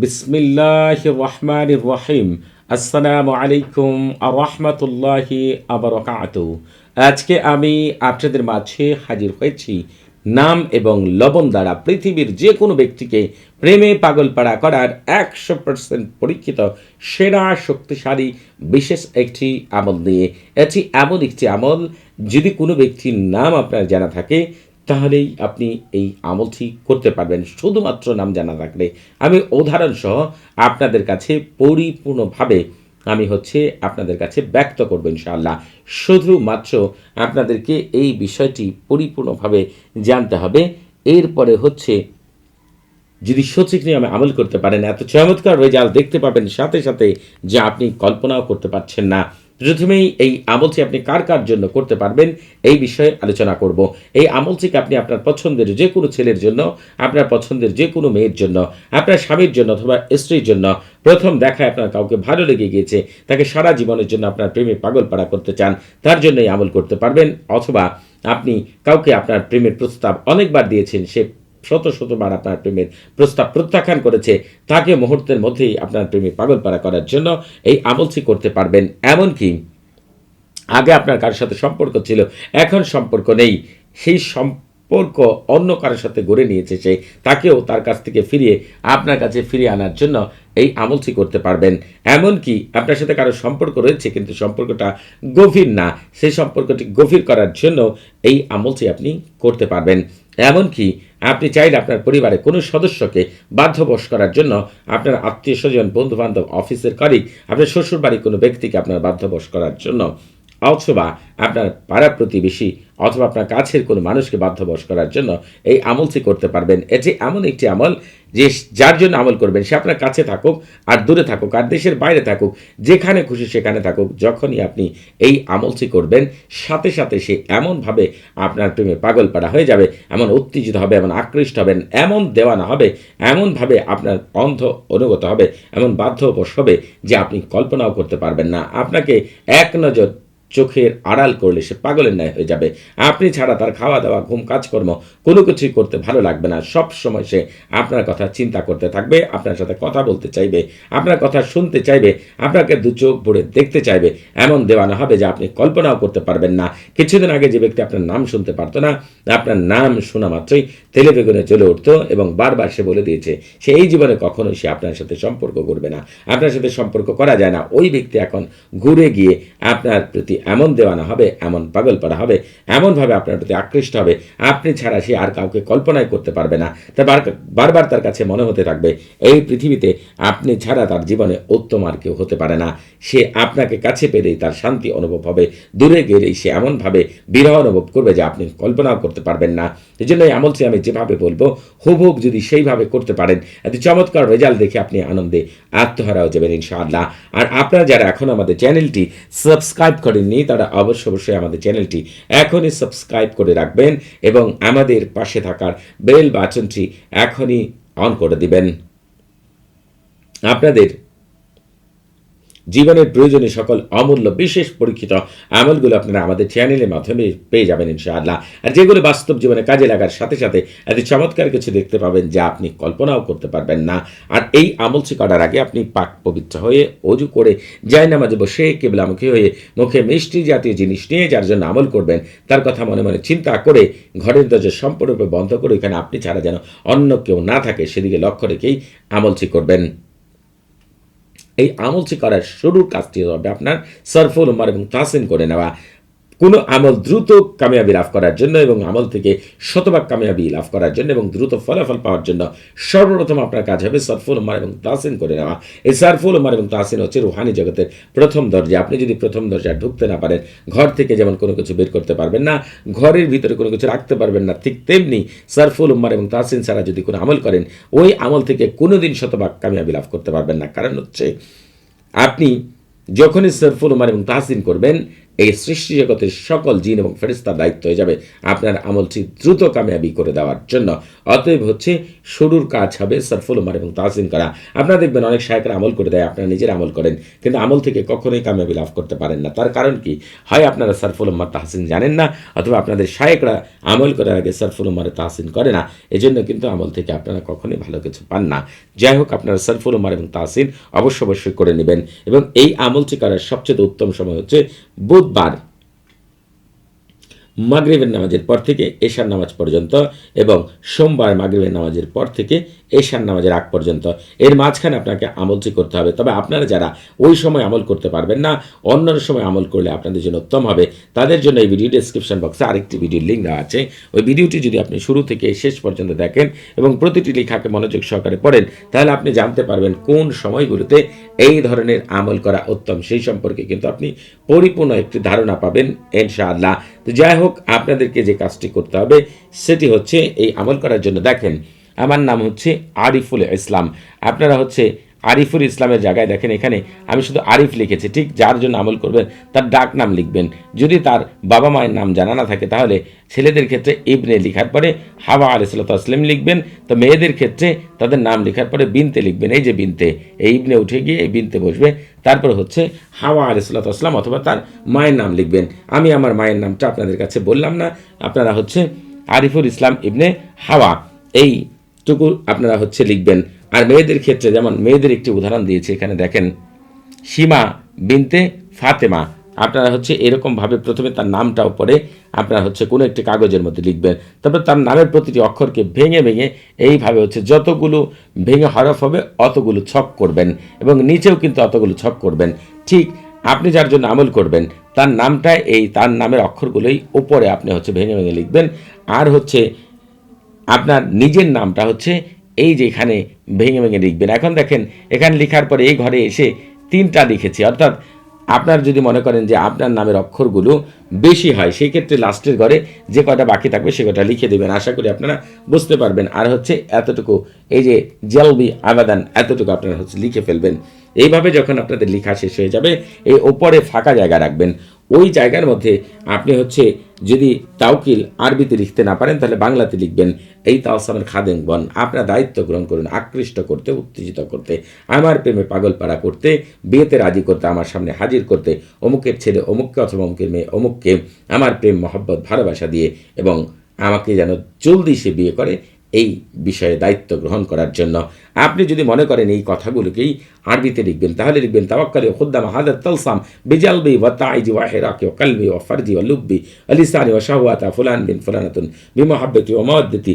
বিসমিল্লাহ রহমান রহিম। আসসালামু আলাইকুম রহমতুল্লাহি আবরকাত আজকে আমি আপনাদের মাঝে হাজির হয়েছি নাম এবং লবণ দ্বারা পৃথিবীর যে কোনো ব্যক্তিকে প্রেমে পাগলপাড়া করার একশো পার্সেন্ট পরীক্ষিত, সেরা, শক্তিশালী, বিশেষ একটি আমল নিয়ে। এটি এমন একটি আমল যদি কোনো ব্যক্তির নাম আপনার জানা থাকে তাহলেই আপনি এই আমলটি করতে পারবেন। শুধুমাত্র নাম জানা থাকলে। আমি উদাহরণসহ আপনাদের কাছে পরিপূর্ণভাবে আমি হচ্ছে আপনাদের কাছে ব্যক্ত করব ইনশাআল্লাহ। শুধুমাত্র আপনাদেরকে এই বিষয়টি পরিপূর্ণভাবে জানতে হবে। এরপরে হচ্ছে, যদি সঠিক নিয়মে আমল করতে পারেন, এত চমৎকার রেজাল্ট দেখতে পাবেন, সাথে সাথে যে আপনি কল্পনাও করতে পারছেন না। প্রথমেই এই আমলটি আপনি কার কার জন্য করতে পারবেন এই বিষয়ে আলোচনা করব। এই আমলটিকে আপনি আপনার পছন্দের যে কোনো ছেলের জন্য, আপনার পছন্দের যে কোনো মেয়ের জন্য, আপনার স্বামীর জন্য অথবা স্ত্রীর জন্য। প্রথম দেখায় আপনার কাউকে ভালো লেগে গিয়েছে, তাকে সারা জীবনের জন্য আপনার প্রেমে পাগল পাড়া করতে চান, তার জন্য এই আমল করতে পারবেন। অথবা আপনি কাউকে আপনার প্রেমের প্রস্তাব অনেকবার দিয়েছেন, সে শত শতবার আপনার প্রেমের প্রস্তাব প্রত্যাখ্যান করেছে। তাকে মুহূর্তের মধ্যেই আপনার প্রেমে পাগলপাড়া করার জন্য এই আমলটি করতে পারবেন। এমনকি আগে আপনার কারোর সাথে সম্পর্ক ছিল, এখন সম্পর্ক নেই। সেই সম্পর্ক অন্য কারোর সাথে গড়ে নিয়েছে সে। তাকেও তার কাছ থেকে ফিরিয়ে, আপনার কাছে ফিরিয়ে আনার জন্য এই আমলটি করতে পারবেন। এমনকি আপনার সাথে কারও সম্পর্ক রয়েছে, কিন্তু সম্পর্কটা গভীর না। সেই সম্পর্কটি গভীর করার জন্য এই আমলটি আপনি করতে পারবেন। এমনকি আপনি চাইলে আপনার পরিবারে কোনো সদস্যকে বাধ্যবশ করার জন্য আপনার আত্মীয় স্বজন, বন্ধুবান্ধব, অফিসের কলিগ আপনার শ্বশুরবাড়ির কোনো ব্যক্তিকে আপনার বাধ্যবশ করার জন্য অথবা আপনার পাড়া প্রতিবেশী অথবা আপনার কাছের কোনো মানুষকে বাধ্যবশ করার জন্য এই আমলটি করতে পারবেন। এটি এমন একটি আমল যে যার জন্য আমল করবেন, সে আপনার কাছে থাকুক আর দূরে থাকুক আর দেশের বাইরে থাকুক, যেখানে খুশি সেখানে থাকুক, যখনই আপনি এই আমলটি করবেন, সাথে সাথে সে এমনভাবে আপনার প্রেমে পাগল পাড়া হয়ে যাবে, এমন উত্তেজিত হবে, এমন আকৃষ্ট হবেন, এমন দেওয়ানা হবে, এমনভাবে আপনার অন্ধ অনুগত হবে, এমন বাধ্যবশ হবে যে আপনি কল্পনাও করতে পারবেন না। আপনাকে এক নজর চোখের আড়াল করলে সে পাগলের ন্যায় হয়ে যাবে। আপনি ছাড়া তার খাওয়া দাওয়া ঘুম, কাজকর্ম কোনো কিছুই করতে ভালো লাগবে না। সব সময় সে আপনার কথা চিন্তা করতে থাকবে, আপনার সাথে কথা বলতে চাইবে, আপনার কথা শুনতে চাইবে, আপনাকে দু চোখ ভরে দেখতে চাইবে। এমন দেওয়ানো হবে যে আপনি কল্পনাও করতে পারবেন না। কিছুদিন আগে যে ব্যক্তি আপনার নাম শুনতে পারতো না, আপনার নাম শোনা মাত্রই তেলে বেগুনে চলে উঠতো এবং বারবার সে বলে দিয়েছে, সে এই জীবনে কখনোই সে আপনার সাথে সম্পর্ক করবে না। আপনার সাথে সম্পর্ক করা যায় না। ওই ব্যক্তি এখন ঘুরে গিয়ে আপনার প্রতি এমন দেওয়ানো হবে, এমন পাগল পাড়া হবে, এমনভাবে আপনার প্রতি আকৃষ্ট হবে, আপনি ছাড়া সে আর কাউকে কল্পনাই করতে পারবে না। তা বারবার তার কাছে মনে হতে থাকবে, এই পৃথিবীতে আপনি ছাড়া তার জীবনে উত্তম আর কেউ হতে পারে না। সে আপনাকে কাছে পেলেই তার শান্তি অনুভব হবে, দূরে গেলেই সে এমনভাবে বিরহ অনুভব করবে যে আপনি কল্পনাও করতে পারবেন না। এই জন্য এই আমলটি আমি যেভাবে বলব হুবহুব যদি সেইভাবে করতে পারেন, এত চমৎকার রেজাল্ট দেখে আপনি আনন্দে আত্মহারা হয়ে যাবেন ইনশাআল্লাহ। আর আপনারা যারা এখন আমাদের চ্যানেলটি সাবস্ক্রাইব করেননি, তারা অবশ্য অবশ্যই আমাদের চ্যানেলটি এখনই সাবস্ক্রাইব করে রাখবেন এবং আমাদের পাশে থাকার বেল বাটনটি এখনই অন করে দিবেন। আপনাদের জীবনের প্রয়োজনীয় সকল অমূল্য বিশেষ পরীক্ষিত আমলগুলো আপনারা আমাদের চ্যানেলের মাধ্যমে পেয়ে যাবেন ইনশাআল্লাহ। আর যেগুলো বাস্তব জীবনে কাজে লাগার সাথে সাথে এত চমৎকার কিছু দেখতে পাবেন যা আপনি কল্পনাও করতে পারবেন না। আর এই আমলটি করার আগে আপনি পাক পবিত্র হয়ে অজু করে যায় নামাজে বসে কেবলামুখী হয়ে মুখে মিষ্টি জাতীয় জিনিস নিয়ে যার জন্য আমল করবেন, তার কথা মনে মনে চিন্তা করে ঘরের দরজা সম্পূর্ণরূপে বন্ধ করে এখানে আপনি ছাড়া যেন অন্য কেউ না থাকে, সেদিকে লক্ষ্য রেখেই আমলটি করবেন। এই আমলটি করার শুরুর কাজটি হবে আপনার সরফুল উমার এবং তাসিন করে নেওয়া। কোনো আমল দ্রুত কামিয়াবি লাভ করার জন্য এবং আমল থেকে শতভাগ কামিয়াবি লাভ করার জন্য এবং দ্রুত ফলাফল পাওয়ার জন্য সর্বপ্রথম আপনার কাজ হবে সরফুল উমার এবং তাসিন করে নেওয়া। এই সরফুল উমার এবং তাসিন হচ্ছে রুহানি জগতের প্রথম দরজা। আপনি যদি প্রথম দরজায় ঢুকতে না পারেন, ঘর থেকে যেমন কোনো কিছু বের করতে পারবেন না, ঘরের ভিতরে কোনো কিছু রাখতে পারবেন না, ঠিক তেমনি সরফুল উম্মার এবং তাসিন ছাড়া যদি কোনো আমল করেন, ওই আমল থেকে কোনো দিন শতভাগ কামিয়াবি লাভ করতে পারবেন না। কারণ হচ্ছে, আপনি যখনই সরফুল উমার এবং তাহসিন করবেন এই সৃষ্টি জগতের সকল জিন এবং ফেরিস্তার দায়িত্ব হয়ে যাবে আপনার আমলটি দ্রুত কামিয়াবি করে দেওয়ার জন্য। অতএব হচ্ছে শুরুর কাজ হবে সরফুল উমার এবং তাহসিন করা। আপনারা দেখবেন অনেক শায়করা আমল করে দেয়, আপনারা নিজের আমল করেন, কিন্তু আমল থেকে কখনোই কামিয়াবি লাভ করতে পারেন না। তার কারণ কি? হয় আপনারা সরফুল উম্মার তাহসিন জানেন না, অথবা আপনাদের শায়করা আমল করার আগে সরফুল উমারে, তাহসিন করে না। এজন্য কিন্তু আমল থেকে আপনারা কখনোই ভালো কিছু পান না। যাই হোক, আপনারা সরফুল উমার এবং তাহসিন অবশ্য অবশ্যই করে নেবেন। এবং এই আমলটি করার সবচেয়ে উত্তম সময় হচ্ছে good body. মাগরিবের নামাজের পর থেকে এশার নামাজ পর্যন্ত এবং সোমবার মাগরিবের নামাজের পর থেকে এশার নামাজের আগ পর্যন্ত। এর মাঝখানে আপনাকে আমলটি করতে হবে, তবে আপনারা যারা ওই সময় আমল করতে পারবেন না অন্য সময় আমল করলে আপনাদের জন্য উত্তম হবে। তাদের জন্য এই ভিডিও ডেসক্রিপশন বক্সে আরেকটি ভিডিওর লিঙ্ক দেওয়া আছে। ওই ভিডিওটি যদি আপনি শুরু থেকে শেষ পর্যন্ত দেখেন এবং প্রতিটি লেখাকে মনোযোগ সহকারে পড়েন, তাহলে আপনি জানতে পারবেন কোন সময়গুলোতে এই ধরনের আমল করা উত্তম। সেই সম্পর্কে কিন্তু আপনি পরিপূর্ণ একটি ধারণা পাবেন, ইনশাআল্লাহ। তো যাই হোক আপনাদেরকে যে কাজটি করতে হবে, সেটি হচ্ছে এই আমল করার জন্য। দেখেন, আমার নাম হচ্ছে আরিফুল ইসলাম। আপনারা হচ্ছে আরিফুল ইসলামের জায়গায় দেখেন এখানে আমি শুধু আরিফ লিখেছি, ঠিক যার জন্য আমল করবেন, তার ডাক নাম লিখবেন। যদি তার বাবা মায়ের নাম জানা না থাকে তাহলে ছেলেদের ক্ষেত্রে ইবনে লিখার পরে হাওয়া আলিসাল্লাম লিখবেন, তো মেয়েদের ক্ষেত্রে তাদের নাম লেখার পরে বিনতে লিখবেন, এই যে বিনতে, এই ইবনে উঠে গিয়ে এই বিনতে বসবে, তারপর হচ্ছে হাওয়া আলিসাল্লাম অথবা তার মায়ের নাম লিখবেন। আমি আমার মায়ের নামটা আপনাদের কাছে বললাম না, আপনারা হচ্ছে আরিফুল ইসলাম ইবনে হাওয়া, এইটুকু আপনারা হচ্ছে লিখবেন। আর মেয়েদের ক্ষেত্রে যেমন মেয়েদের একটি উদাহরণ দিয়েছে, এখানে দেখেন, সীমা বিনতে ফাতেমা। আপনারা হচ্ছে এরকমভাবে প্রথমে তার নামটাও পড়ে, আপনারা হচ্ছে কোনো একটি কাগজের মধ্যে লিখবেন। তারপর তার নামের প্রতিটি অক্ষরকে ভেঙে ভেঙে এইভাবে হচ্ছে যতগুলো ভেঙে হরফ হবে অতগুলো ছক করবেন এবং নিচেও কিন্তু অতগুলো ছক করবেন। ঠিক আপনি যার জন্য আমল করবেন, তার নামটা এই তার নামের অক্ষরগুলোই ওপরে আপনি হচ্ছে ভেঙে ভেঙে লিখবেন। আর হচ্ছে আপনার নিজের নামটা হচ্ছে এই যে এখানে ভেঙে ভেঙে লিখবেন। এখন দেখেন, এখানে লেখার পরে এই ঘরে এসে তিনটা লিখেছি। অর্থাৎ আপনার যদি মনে করেন যে আপনার নামের অক্ষরগুলো বেশি হয়, সেই ক্ষেত্রে লাস্টের ঘরে যে কটা বাকি থাকবে সে কটা লিখে দেবেন। আশা করি আপনারা বুঝতে পারবেন। আর হচ্ছে এতটুকু, এই যে জলবি আবেদন, এতটুকু আপনারা হচ্ছে লিখে ফেলবেন। এইভাবে যখন আপনাদের লেখা শেষ হয়ে যাবে, এই ওপরে ফাঁকা জায়গা রাখবেন। ওই জায়গার মধ্যে আপনি হচ্ছে যদি তাওকিল আরবিতে লিখতে না পারেন, তাহলে বাংলাতে লিখবেন। এই তাওসামের বন, আপনার দায়িত্ব গ্রহণ করুন, আকৃষ্ট করতে, উত্তেজিত করতে, আমার প্রেমে পাগল পাড়া করতে, বিয়েতে রাজি করতে, আমার সামনে হাজির করতে, অমুকের ছেলে অমুককে অথবা অমুকের মেয়ে অমুককে আমার প্রেম, মহব্বত, ভালোবাসা দিয়ে এবং আমাকে যেন জলদি সে বিয়ে করে এই বিষয়ে দায়িত্ব গ্রহণ করার জন্য আপনি যদি মনে করেন এই কথাগুলোকেই আরবিতে লিখবেন তাহলে লিখবেন তাওয়াক্কালি খুদ্দাম হাদাত তালসাম বিজালবি ওয়া তাইজি ওয়া হিরাকি ওয়া কলবি ওয়া ফারজি ওয়া লুব্বি ওয়া লিসানি ওয়া শাহওয়াতা ফুলান বিন ফুলানাতুন বিমহাব্বতি ওয়া মাওয়াদ্দাতি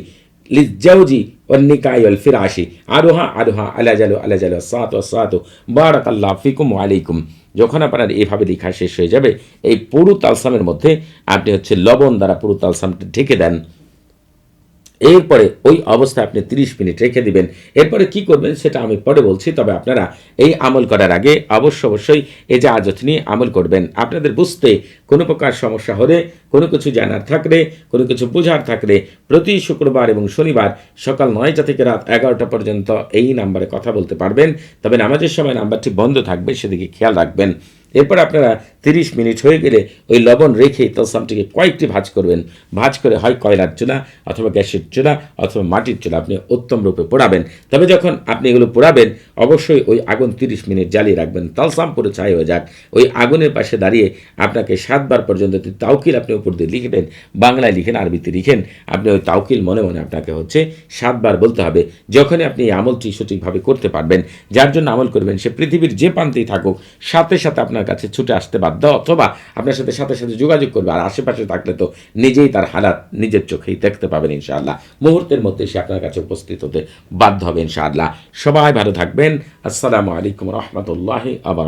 লিজাওজি والنكاح والفراش আরোহা আরোহা আলা জালু আলা জালু সাত ও সাত বারাক আল্লাহ ফিকুম আলাইকুম যখন আপনার এইভাবে লেখা শেষ হয়ে যাবে এই পুরু তালসামের মধ্যে আপনি হচ্ছে লবণ দ্বারা পুরু তালসামটা ঢেকে দেন এরপরে ওই অবস্থায় আপনি 30 মিনিট রেখে দিবেন। এরপরে কি করবেন সেটা আমি পরে বলছি, তবে আপনারা এই আমল করার আগে অবশ্য অবশ্যই এই যে আজত নিয়ে আমল করবেন। আপনাদের বুঝতে কোনো প্রকার সমস্যা হলে, কোনো কিছু জানার থাকলে, কোনো কিছু বোঝার থাকলে প্রতি শুক্রবার এবং শনিবার সকাল নয়টা থেকে রাত এগারোটা পর্যন্ত এই নাম্বারে কথা বলতে পারবেন। তবে নামাজের সময় নাম্বারটি বন্ধ থাকবে, সেদিকে খেয়াল রাখবেন। এরপর আপনারা তিরিশ মিনিট হয়ে গেলে ওই লবণ রেখে তলসামটিকে কয়েকটি ভাজ করবেন। ভাজ করে হয় কয়লার চুলা অথবা গ্যাসের চুলা অথবা মাটির চুলা আপনি উত্তম রূপে পোড়াবেন। তবে যখন আপনি এগুলো পোড়াবেন, অবশ্যই ওই আগুন তিরিশ মিনিট জ্বালিয়ে রাখবেন। তালসাম পুরো ছাই হয়ে যাক। ওই আগুনের পাশে দাঁড়িয়ে আপনাকে সাতবার পর্যন্ত তাউকিল আপনি উপর দিয়ে লিখবেন, বাংলায় লিখেন, আরবিতে লিখেন। আপনি ওই তাউকিল মনে মনে আপনাকে হচ্ছে সাতবার বলতে হবে। যখনই আপনি এই আমলটি সঠিকভাবে করতে পারবেন, যার জন্য আমল করবেন, সে পৃথিবীর যে প্রান্তেই থাকুক, সাথে সাথে আপনার কাছে ছুটে আসতে বাধ্য, অথবা আপনার সাথে সাথে সাথে যোগাযোগ করবে, আর আশেপাশে থাকলে তো নিজেই তার হালাত নিজের চোখেই দেখতে পাবেন ইনশাআল্লাহ। মুহূর্তের মধ্যে সে আপনার কাছে উপস্থিত হতে বাধ্য হবে ইনশাআল্লাহ। সবাই ভালো থাকবেন। আসসালামু আলাইকুম রহমতুল্লাহ আবার